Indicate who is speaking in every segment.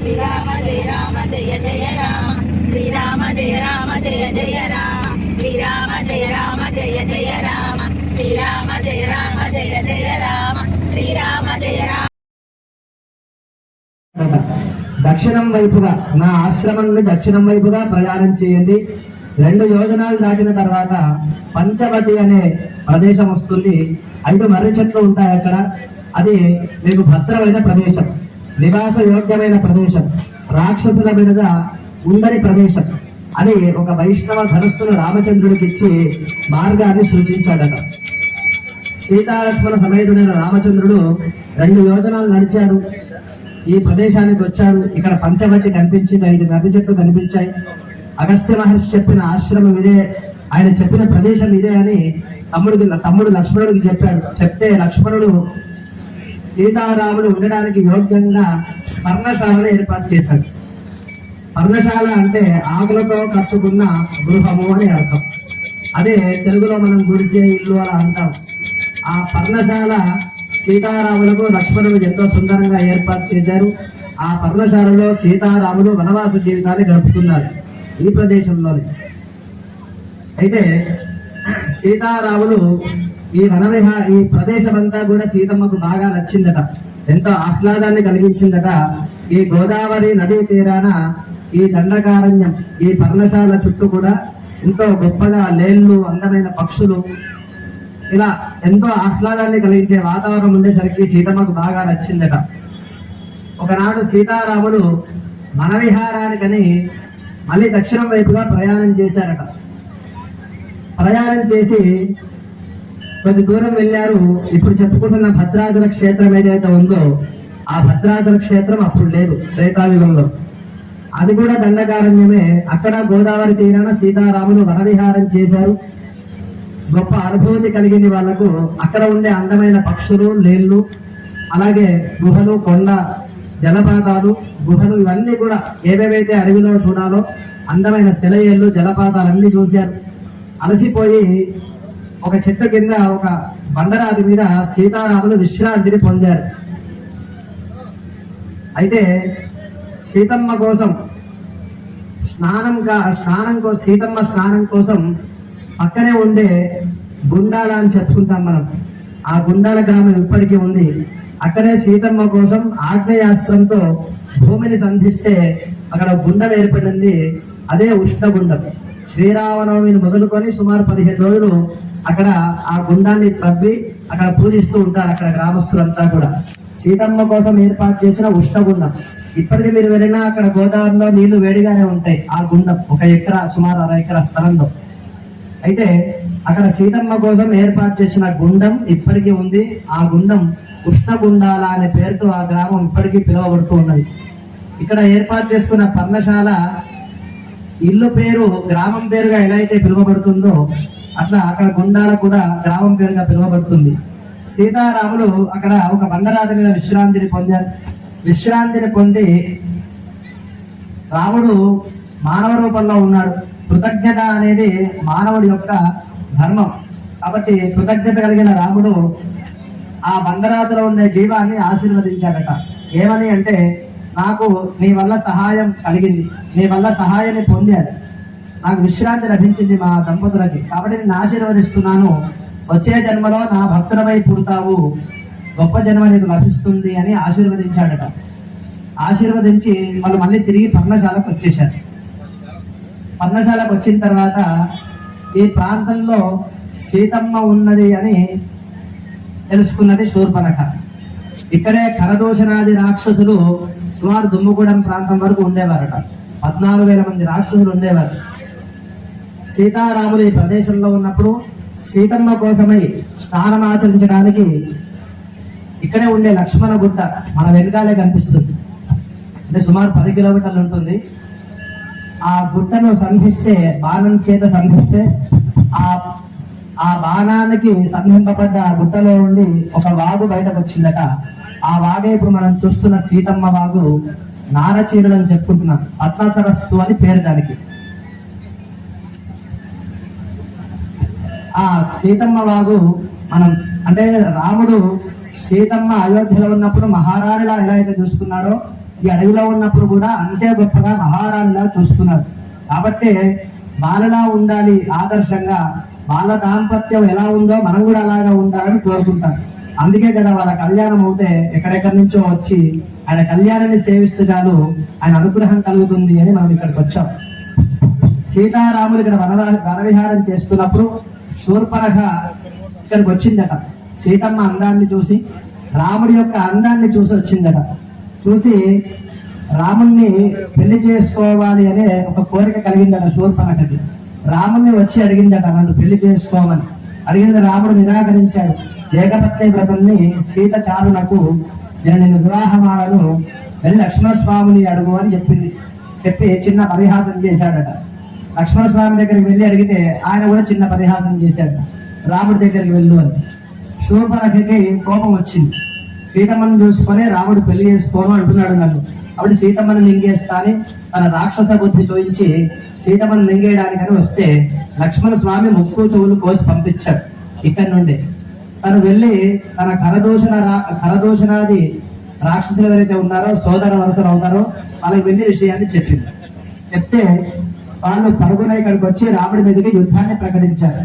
Speaker 1: శ్రీరామ జయ రామ జయ జయ రామ. శ్రీరామ జయ రామ జయ జయ రామ. శ్రీరామ జయ రామ జయ జయ రామ. శ్రీరామ జయ రామ జయ జయ రామ. శ్రీరామ జయ రామ.
Speaker 2: దక్షిణం వైపుగా నా ఆశ్రమాన్ని దక్షిణం వైపుగా ప్రయాణం చేయండి. రెండు యోజనాలు దాటిన తర్వాత పంచవతి అనే ప్రదేశం వస్తుంది. ఐదు మర్రి చెట్లు ఉంటాయి అక్కడ. అది మీకు భద్రమైన ప్రదేశం. నివాస యోగ్యమైన ప్రదేశం రాక్షసుల మీద ఉందని ప్రదేశం అని ఒక వైష్ణవ ధనస్సును రామచంద్రుడికి ఇచ్చి మార్గాన్ని సూచించాడట. సీతాలక్ష్మణ సమేతుడైన రామచంద్రుడు రెండు యోజనాలు నడిచాడు. ఈ ప్రదేశానికి వచ్చాడు. ఇక్కడ పంచవటి కనిపించింది ఐదు నది చెట్లు కనిపించాయి. అగస్త్య మహర్షి చెప్పిన ఆశ్రమం ఇదే ఆయన చెప్పిన ప్రదేశం ఇదే అని తమ్ముడికి తమ్ముడు లక్ష్మణుడికి చెప్పాడు. చెప్తే లక్ష్మణుడు సీతారాముడు ఉండడానికి యోగ్యంగా పర్ణశాలను ఏర్పాటు చేశాడు. పర్ణశాల అంటే ఆకులతో కట్టుకున్న గృహము అని అర్థం. అదే తెలుగులో మనం గుడిసే ఇల్లు అలా అంటాం. ఆ పర్ణశాల సీతారాములకు లక్ష్మణుడు ఎంతో సుందరంగా ఏర్పాటు చేశారు. ఆ పర్ణశాలలో సీతారాములు వనవాస జీవితాన్ని గడుపుతున్నారు ఈ ప్రదేశంలోనే. అయితే సీతారాములు ఈ వనవిహ ఈ ప్రదేశం అంతా కూడా సీతమ్మకు బాగా నచ్చిందట. ఎంతో ఆహ్లాదాన్ని కలిగించిందట. ఈ గోదావరి నదీ తీరాన ఈ దండకారణ్యం ఈ పర్ణశాల చుట్టూ కూడా ఎంతో గొప్పగా లేళ్ళు అందమైన పక్షులు ఇలా ఎంతో ఆహ్లాదాన్ని కలిగించే వాతావరణం ఉండేసరికి సీతమ్మకు బాగా నచ్చిందట. ఒకనాడు సీతారాములు వనవిహారానికని మళ్ళీ దక్షిణం వైపుగా ప్రయాణం చేశారట. ప్రయాణం చేసి కొద్ది దూరం వెళ్ళారు. ఇప్పుడు చెప్పుకుంటున్న భద్రాచల క్షేత్రం ఏదైతే ఉందో ఆ భద్రాచల క్షేత్రం అప్పుడు లేదు. రేఖాయుగంలో అది కూడా దండకారణ్యమే. అక్కడ గోదావరి తీరాన సీతారాములు వనవిహారం చేశారు. గొప్ప అనుభూతి కలిగింది వాళ్ళకు. అక్కడ ఉండే అందమైన పక్షులు లేళ్ళు అలాగే గుహలు కొండ జలపాతాలు గుహలు ఇవన్నీ కూడా ఏవేవైతే అడవిలో చూడాలో అందమైన సెలయేళ్ళు జలపాతాలు అన్ని చూశారు. అలసిపోయి ఒక చెట్టు కింద ఒక బండరాతి మీద సీతారాములు విశ్రాంతిని పొందారు. అయితే సీతమ్మ కోసం స్నానం కా స్నానం కోసం సీతమ్మ స్నానం కోసం పక్కనే ఉండే గుండాల అని చెప్పుకుంటాం మనం. ఆ గుండాల గ్రామం ఇప్పటికీ ఉంది. అక్కడే సీతమ్మ కోసం ఆగ్నేయాస్త్రంతో భూమిని సంధిస్తే అక్కడ గుండం ఏర్పడింది. అదే ఉష్ణగుండం. శ్రీరామనవమిని మొదలుకొని సుమారు పదిహేను రోజులు అక్కడ ఆ గుండాన్ని తవ్వి అక్కడ పూజిస్తూ ఉంటారు అక్కడ గ్రామస్తులంతా కూడా. సీతమ్మ కోసం ఏర్పాటు చేసిన ఉష్ణగుండం. ఇప్పటికీ మీరు వెళ్ళినా అక్కడ గోదావరిలో నీళ్ళు వేడిగానే ఉంటాయి. ఆ గుండం ఒక ఎకరా సుమారు అర ఎకరా స్థలంలో. అయితే అక్కడ సీతమ్మ కోసం ఏర్పాటు చేసిన గుండం ఇప్పటికీ ఉంది. ఆ గుండం ఉష్ణగుండాల అనే పేరుతో ఆ గ్రామం ఇప్పటికీ పిలువబడుతూ ఉన్నది. ఇక్కడ ఏర్పాటు చేస్తున్న పర్ణశాల ఇల్లు పేరు గ్రామం పేరుగా ఎలా అయితే పిలువబడుతుందో అట్లా అక్కడ గుండాల కూడా గ్రామం పేరుగా పిలువబడుతుంది. సీతారాములు అక్కడ ఒక బండరాతి మీద విశ్రాంతిని పొందారు. విశ్రాంతిని పొంది రాముడు మానవ రూపంలో ఉన్నాడు. కృతజ్ఞత అనేది మానవుడి యొక్క ధర్మం. కాబట్టి కృతజ్ఞత కలిగిన రాముడు ఆ బండరాతిలో ఉండే జీవాన్ని ఆశీర్వదించాడట. ఏమని అంటే నాకు నీ వల్ల సహాయం కలిగింది. నీ వల్ల సహాయాన్ని పొందాను నాకు విశ్రాంతి లభించింది మా దంపతులకి. కాబట్టి నేను ఆశీర్వదిస్తున్నాను. వచ్చే జన్మలో నా భక్తులపై పుడతావు. గొప్ప జన్మ నీకు లభిస్తుంది అని ఆశీర్వదించాడట. ఆశీర్వదించి వాళ్ళు మళ్ళీ తిరిగి పర్ణశాలకు వచ్చేసారు పర్ణశాలకు వచ్చిన తర్వాత ఈ ప్రాంతంలో సీతమ్మ ఉన్నది అని తెలుసుకున్నది శూర్పణఖ ఇక్కడే కరదోషనాది రాక్షసులు సుమారు దుమ్ముగూడెం ప్రాంతం వరకు ఉండేవారట. పద్నాలుగు వేల మంది రాక్షసులు ఉండేవారు. సీతారాములు ఈ ప్రదేశంలో ఉన్నప్పుడు సీతమ్మ కోసమై స్నానం ఆచరించడానికి ఇక్కడే ఉండే లక్ష్మణ గుట్ట మన వెనకాలే కనిపిస్తుంది. అంటే సుమారు పది కిలోమీటర్లు ఉంటుంది. ఆ గుట్టను సంధిస్తే బాణం చేత సంధిస్తే ఆ ఆ బాణానికి సంధింపబడ్డ ఆ గుట్టలో ఉండి ఒక వాగు బయటకు వచ్చిందట. ఆ వాగే ఇప్పుడు మనం చూస్తున్న సీతమ్మ వాగు నారచీరుడు అని చెప్పుకుంటున్నాం పద్మ సరస్సు అని పేరు దానికి. ఆ సీతమ్మ వాగు మనం అంటే రాముడు సీతమ్మ అయోధ్యలో ఉన్నప్పుడు మహారాణిలా ఎలా అయితే చూసుకున్నాడో ఈ అడవిలో ఉన్నప్పుడు కూడా అంతే గొప్పగా మహారాణిలా చూసుకున్నాడు. కాబట్టి బాలలా ఉండాలి ఆదర్శంగా బాల దాంపత్యం ఎలా ఉందో మనం కూడా అలాగా ఉండాలని కోరుకుంటాం. అందుకే కదా వాళ్ళ కళ్యాణం అవుతే ఎక్కడెక్కడి నుంచో వచ్చి ఆయన కళ్యాణాన్ని సేవిస్తూ చాలు ఆయన అనుగ్రహం కలుగుతుంది అని మనం ఇక్కడికి వచ్చాం. సీతారాములు ఇక్కడ వన వనవిహారం చేస్తున్నప్పుడు శూర్పరహ ఇక్కడికి వచ్చిందట. సీతమ్మ అందాన్ని చూసి రాముడి యొక్క అందాన్ని చూసి వచ్చిందట. చూసి రాముణ్ణి పెళ్ళి చేసుకోవాలి అనే ఒక కోరిక కలిగిందట శూర్పణఖకి రాముణ్ణి వచ్చి అడిగిందట నన్ను పెళ్ళి చేసుకోమని. అడిగింది రాముడు నిరాకరించాడు. ఏకపత్ని వ్రతుల్ని సీత చాలునకు నేను నిన్ను వివాహమాలను వెళ్ళి లక్ష్మణస్వామిని అడుగు అని చెప్పింది. చెప్పి చిన్న పరిహాసం చేశాడట. లక్ష్మణ స్వామి దగ్గరికి వెళ్ళి అడిగితే ఆయన కూడా చిన్న పరిహాసం చేశాడు. రాముడి దగ్గరికి వెళ్ళు అని. శూర్పణఖకి కోపం వచ్చింది. సీతమ్మను చూసుకొని రాముడు పెళ్ళి చేసుకోను అంటున్నాడు నన్ను. అప్పుడు సీతమ్మను మింగేస్తా అని తన రాక్షస బుద్ధి చూయించి సీతమ్మను మింగేయడానికని వస్తే లక్ష్మణ స్వామి ముక్కు చెవులు కోసి పంపించాడు. ఇక్కడి నుండి తను వెళ్ళి తన కరదూషణ రా- కరదూషణాది రాక్షసులు ఎవరైతే ఉన్నారో సోదర వరసలు అవుతారో వాళ్ళకి వెళ్ళి విషయాన్ని చెప్పింది. చెప్తే వాళ్ళు పరుగున ఇక్కడికి వచ్చి రాముడి మీదకి యుద్ధాన్ని ప్రకటించారు.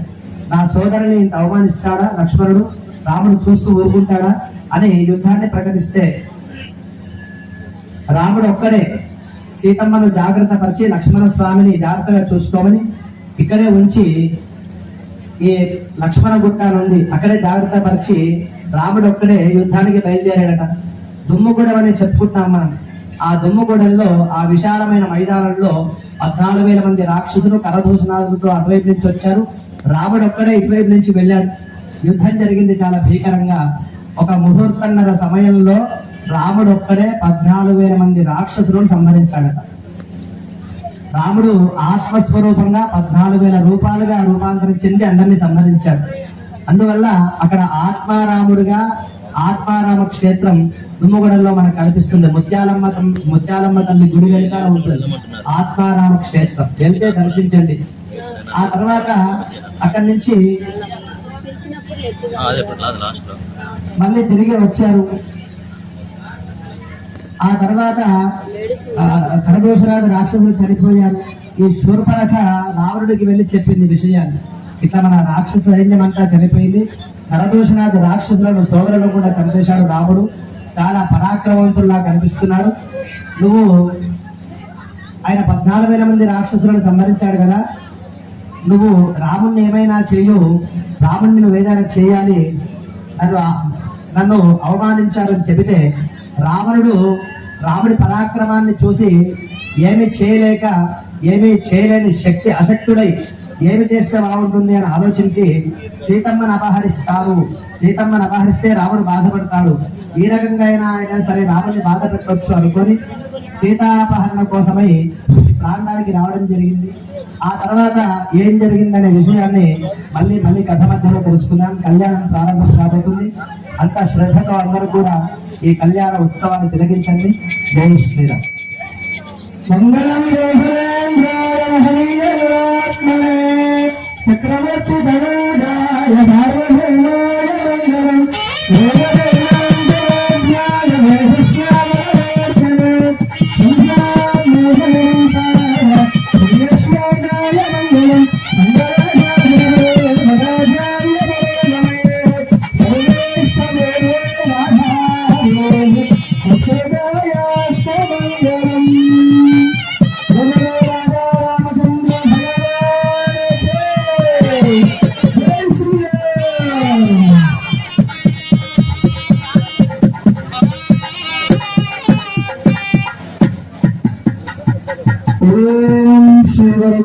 Speaker 2: నా సోదరుని ఇంత అవమానిస్తాడా లక్ష్మణుడు? రాముడు చూస్తూ ఊరుకుంటాడా అని యుద్ధాన్ని ప్రకటిస్తే రాముడు ఒక్కడే సీతమ్మను జాగ్రత్త పరిచి లక్ష్మణ స్వామిని జాగ్రత్తగా చూసుకోమని ఇక్కడే ఉంచి ఈ లక్ష్మణ గుట్ట నుండి అక్కడే జాగ్రత్త పరిచి రాముడు ఒక్కడే యుద్ధానికి బయలుదేరాడట. దుమ్ముగూడెం అని చెప్పుకుంటున్నాం మనం. ఆ దుమ్ముగూడెంలో ఆ విశాలమైన మైదానంలో పద్నాలుగు వేల మంది రాక్షసులు కరదూషణాలతో అటువైపు నుంచి వచ్చారు. రాముడు ఒక్కడే ఇటువైపు నుంచి వెళ్ళాడు. యుద్ధం జరిగింది చాలా భీకరంగా. ఒక ముహూర్తన్నర సమయంలో రాముడు ఒక్కడే పద్నాలుగు వేల మంది రాక్షసులను సంహరించాడట. రాముడు ఆత్మస్వరూపంగా పద్నాలుగు వేల రూపాలుగా రూపాంతరం చెంది అందరినీ సంహరించాడు. అందువల్ల అక్కడ ఆత్మారాముడుగా ఆత్మారామ క్షేత్రం దుమ్మగూడెంలో మనకు కనిపిస్తుంది. ముత్యాలమ్మ ముత్యాలమ్మ తల్లి గుడి వెనుకాల ఉంటుంది. ఆత్మారామ క్షేత్రం. వెళ్తే దర్శించండి. ఆ తర్వాత అక్కడి నుంచి మళ్ళీ తిరిగి వచ్చారు. ఆ తర్వాత ఆ, కరదోషరాజు రాక్షసులు చనిపోయారు. ఈ శూర్పణఖ రావణుడికి వెళ్ళి చెప్పింది విషయాన్ని. ఇట్లా మన రాక్షస సైన్యం అంతా చనిపోయింది. కరదోషనాథ్ రాక్షసులను సోదరులను కూడా చంపేశాడు రాముడు. చాలా పరాక్రమవంతుల్లా కనిపిస్తున్నాడు. నువ్వు ఆయన పద్నాలుగు వేల మంది రాక్షసులను సంహరించాడు కదా. నువ్వు రాముణ్ణి ఏమైనా చెయ్యు రాముణ్ణి నువ్వు ఏదైనా చేయాలి నన్ను నన్ను అవమానించారని చెబితే రావణుడు రాముడి పరాక్రమాన్ని చూసి ఏమీ చేయలేక ఏమీ చేయలేని శక్తి అశక్తుడై ఏమి చేస్తే బాగుంటుంది అని ఆలోచించి సీతమ్మను అపహరిస్తారు సీతమ్మను అపహరిస్తే రాముడు బాధపడతాడు. ఈ రకంగా అయినా అయినా సరే రాముడిని బాధ పెట్టవచ్చు అనుకొని సీతాపహరణ కోసమై ప్రాంతానికి రావడం జరిగింది. ఆ తర్వాత ఏం జరిగిందనే విషయాన్ని మళ్ళీ మళ్ళీ కథ మధ్యలో తెలుసుకున్నాం కళ్యాణం ప్రారంభం కాబోతుంది. అంత శ్రద్ధతో అందరూ కూడా ఈ కళ్యాణ ఉత్సవాన్ని తిలగించండి జై శ్రీరామ్. మంగళం చక్రవర్తి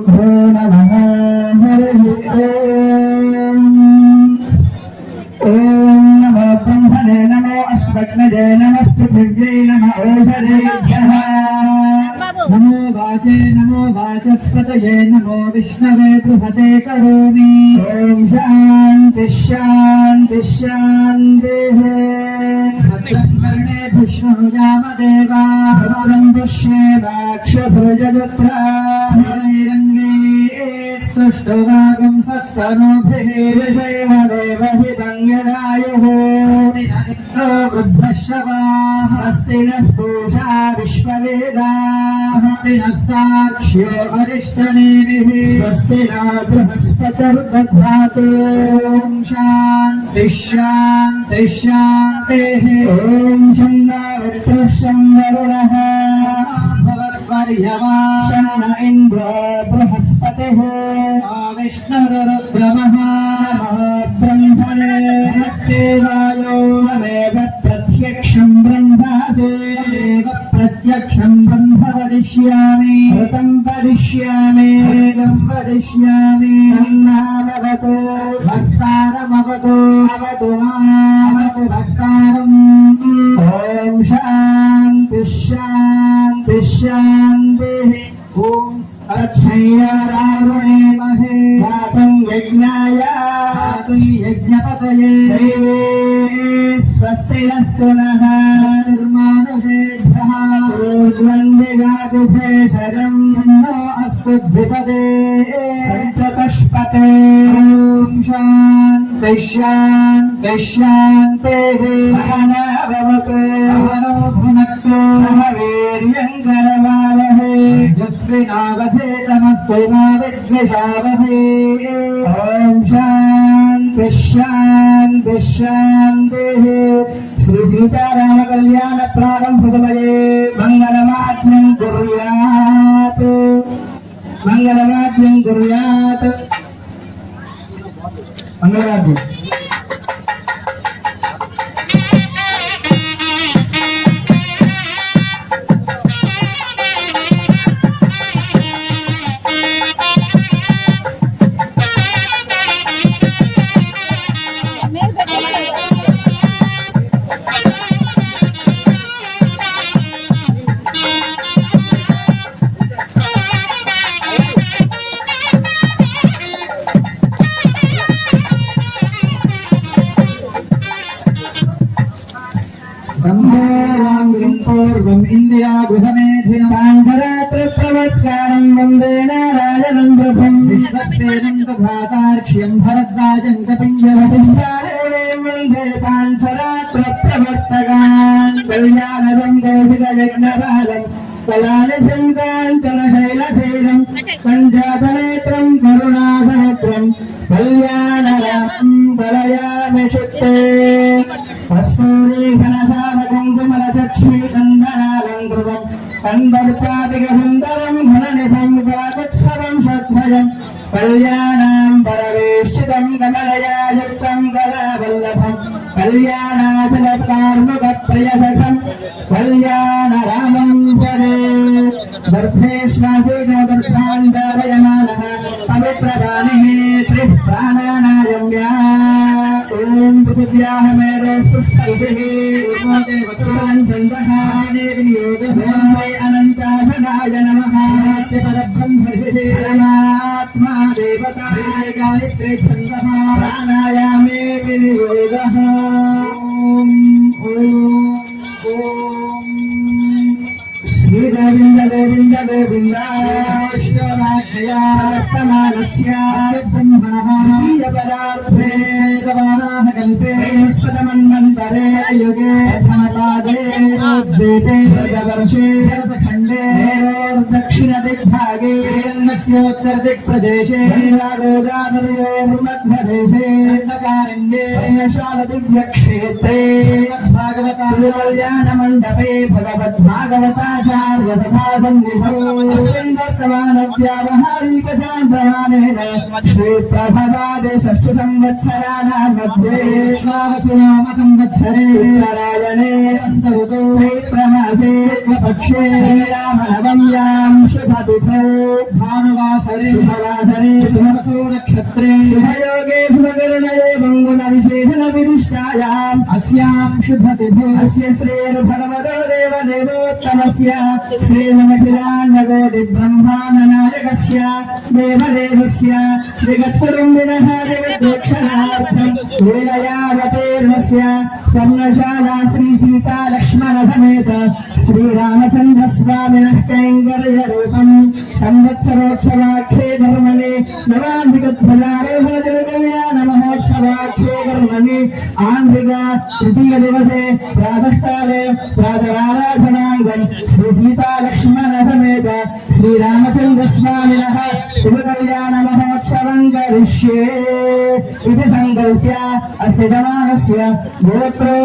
Speaker 2: भो नमो ब्रह्मणे नमो अस्मग्नजे नमः पृथिव्यै नम ओषधेभ्यः नमो वाचे नमो वाचस्पतये नमो। विष्णवे बृहते करोमि ॐ शान्ति शान्ति। शान्तिः विष्णुयामदेवा
Speaker 3: भवरं विश्वे ष्टनागं सष्टनोभिः विषयम देवभितङ्गदायुः वृद्धश्रवाः अस्ति नः पूषा विश्ववेदाः दिनस्ताक्ष्यो अरिष्टनेमिः स्वस्ति न बृहस्पतिर्दधातु शान्तिः। ॐ शङ्गारुत्रः शङ्गरुणः भवद्वर्यवा शरण बृह बृहस्पतिः विष्णुरुद्रमः ब्रह्मणे हस्तेवायो ममेव प्रत्यक्षं ब्रह्मासेव प्रत्यक्षं ब्रह्म वदिष्यामि ऋतं वदिष्यामि वेदं वदिष्यामि तन्नामवतु भक्तारमवतु अस्तु द्विपदे चतुष्पते ॐ शान्ति शान्ति शान्तिः सहना भवतु सहनो भुनक्तु सह वीर्यङ्करवावहे जस्विनावधेतमस्ति मा विद्विषावहे ॐ शान्ति शान्ति शान्तिः श्री सीताराम कल्याण प्रारंभ समये Anggaran Rabu yang kuriat. Mangga गृहमेधिनवाङ्गरात्रप्रवत्कारं वंदे नारायणं प्रभं विश्वक्सेनं तथाकार्क्ष्यं भरद्वाजं कपिञ्जवसिंहारेणीं वंदे पाञ्चरात्रप्रवर्तकान् कल्याणदं कौशिकयज्ञपालं कलानिधिं काञ्चनशैलभेदं पञ्जातनेत्रं करुणासहस्रं कल्याणरां परयामि शुद्धे। కన్వర్పాదిగసుందరం ఘననిభం వాగోత్సవం సత్వజం కళ్యాణాం పరవేష్టితం కమలయాయుక్తం కళావల్లభం కళ్యాణాచలకార్ముకప్రయసం కళ్యాణ రామం పరే గర్భేశ్వాసేదర్భాండారయమానः పవిత్రవాణిः త్రిः ప్రాణానాయమ్యా ఓం పృథివ్యాహ మేధ गायत्रे छन्दः प्राणायामे विनियोगः ॐ ॐ श्रीरविन्द गोविन्द गोविन्दाश्वराक्षयास्तमानस्य ब्रह्मणः परार्थे गवानाः कल्पे स्वतमन्वन्तरे युगे धनपादे द्वीपे वर्षे भरतखण्डे दक्षिणदिग्भागे रङ्गस्योत्तरदिक्प्रदेशे गोदावर्योर्मध्यदेशे दण्डकारण्ये शालदिव्यक्षेत्रे भागवतालयानमण्डपे भगवद्भागवताचार्य सभा सन्निधौ वर्तमानव्यावहारिकचान्द्रमानेन श्रीप्रभवादे षष्ठि संवत्सराणां मध्ये श्रावसुनाम संवत्सरे नारायणे अन्तरुतो प्रमासे पक्षे रामनवम्यां शुभतिथौ भानुवासरे शुभवासरे शुभवसु नक्षत्रे शुभयोगे शुभकर्णये मङ्गलविशेषण विदिष्टायाम् अस्यां शुभतिथौ अस्य श्रीर्भगवतो देवदेवोत्तमस्य श्रीमनखिलान्नगोदि ब्रह्माननायकस्य देवदेवस्य विगत्कुटुम्बिनः जगद्वीक्षणार्थम् लीलयावतीर्णस्य
Speaker 1: कर्णशाला श्री सीता लक्ष्मण समेत संवत्सरोत्सवाख्ये धर्मणे नवाधिकध्वजारेह जगमया नमोत्सवाख्ये धर्मणे आन्धिक तृतीयदिवसे प्रातःकाले प्रातराराधनाङ्गम् श्रीसीतालक्ष्मणसमेत श्रीरामचन्द्रस्वामिनः शिवकल्याणमहोत्सवम् करिष्ये इति सङ्कल्प्य अस्य जमानस्य गोत्रे